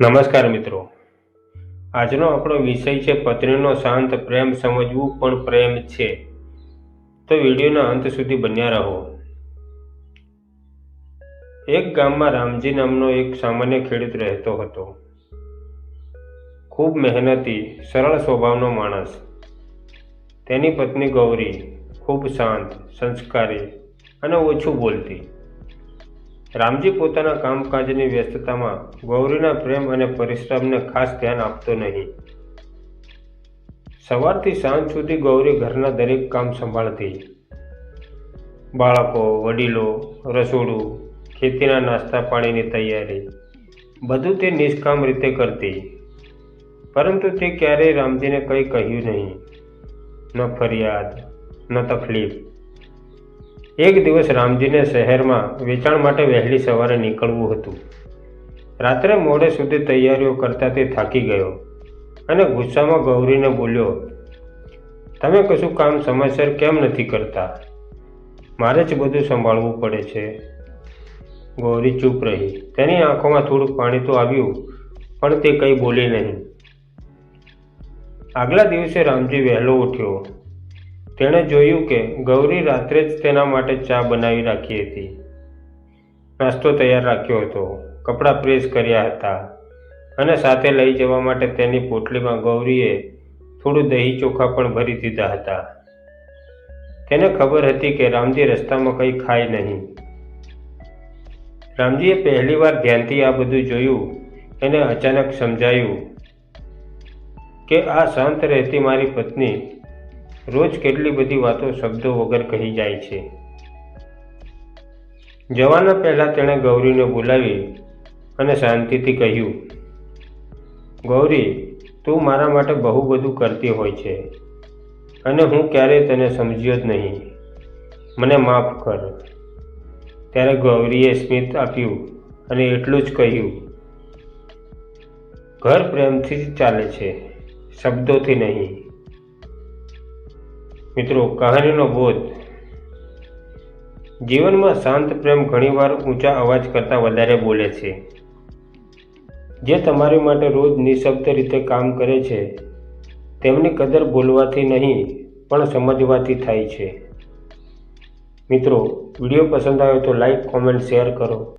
નમસ્કાર મિત્રો. આજનો આપણો વિષય છે પત્નીનો શાંત પ્રેમ સમજવું પણ પ્રેમ છે. તો વિડીયોના અંત સુધી બન્યા રહો. એક ગામમાં રામજી નામનો એક સામાન્ય ખેડૂત રહેતો હતો. ખૂબ મહેનતી, સરળ સ્વભાવનો માણસ. તેની પત્ની ગૌરી ખૂબ શાંત, સંસ્કારી અને ઓછું બોલતી. રામજી પોતાના કામકાજની વ્યસ્તતામાં ગૌરીના પ્રેમ અને પરિશ્રમને ખાસ ધ્યાન આપતો નહીં. સવારથી સાંજ સુધી ગૌરી ઘરના દરેક કામ સંભાળતી. બાળકો, વડીલો, રસોડું, ખેતીના નાસ્તા પાણીની તૈયારી, બધું તે નિષ્કામ રીતે કરતી. પરંતુ તે ક્યારેય રામજીને કંઈ કહ્યું નહીં. ન ફરિયાદ, ન તકલીફ. એક દિવસ રામજીને શહેરમાં વેચાણ માટે વહેલી સવારે નીકળવું હતું. રાત્રે મોડે સુધી તૈયારીઓ કરતા તે થાકી ગયો અને ગુસ્સામાં ગૌરીને બોલ્યો, તમે કશું કામ સમયસર કેમ નથી કરતા? મારે જ બધું સંભાળવું પડે છે. ગૌરી ચૂપ રહી. તેની આંખોમાં થોડું પાણી તો આવ્યું, પણ તે કંઈ બોલી નહીં. આગલા દિવસે રામજી વહેલો ઉઠ્યો. તેણે જોયું કે ગૌરી રાત્રે જ તેના માટે ચા બનાવી રાખી હતી. નાસ્તો તૈયાર રાખ્યો હતો. કપડાં પ્રેસ કર્યા હતા અને સાથે લઈ જવા માટે તેની પોટલીમાં ગૌરીએ થોડું દહીં ચોખા પણ ભરી દીધા હતા. તેને ખબર હતી કે રામજી રસ્તામાં કંઈ ખાય નહીં. રામજીએ પહેલીવાર ધ્યાનથી આ બધું જોયું. એને અચાનક સમજાયું કે આ શાંત રહેતી મારી પત્ની રોજ કેટલી બધી વાતો શબ્દો વગર કહી જાય છે. જવાના પહેલાં તેણે ગૌરીને બોલાવી અને શાંતિથી કહ્યું, ગૌરી, તું મારા માટે બહુ બધું કરતી હોય છે અને હું ક્યારેય તને સમજ્યો જ નહીં. મને માફ કર. ત્યારે ગૌરીએ સ્મિત આપ્યું અને એટલું જ કહ્યું, ઘર પ્રેમથી જ ચાલે છે, શબ્દોથી નહીં. મિત્રો કહાનીનો બોધ. જીવનમાં શાંત પ્રેમ ઘણીવાર ઊંચા અવાજ કરતાં વધારે બોલે છે. જે તમારી માટે રોજ નિશબ્દ રીતે કામ કરે છે, તેમની કદર બોલવાથી નહીં, પણ સમજવાથી થાય છે. મિત્રો, વીડિયો પસંદ આવે તો લાઈક કોમેન્ટ શેર કરો.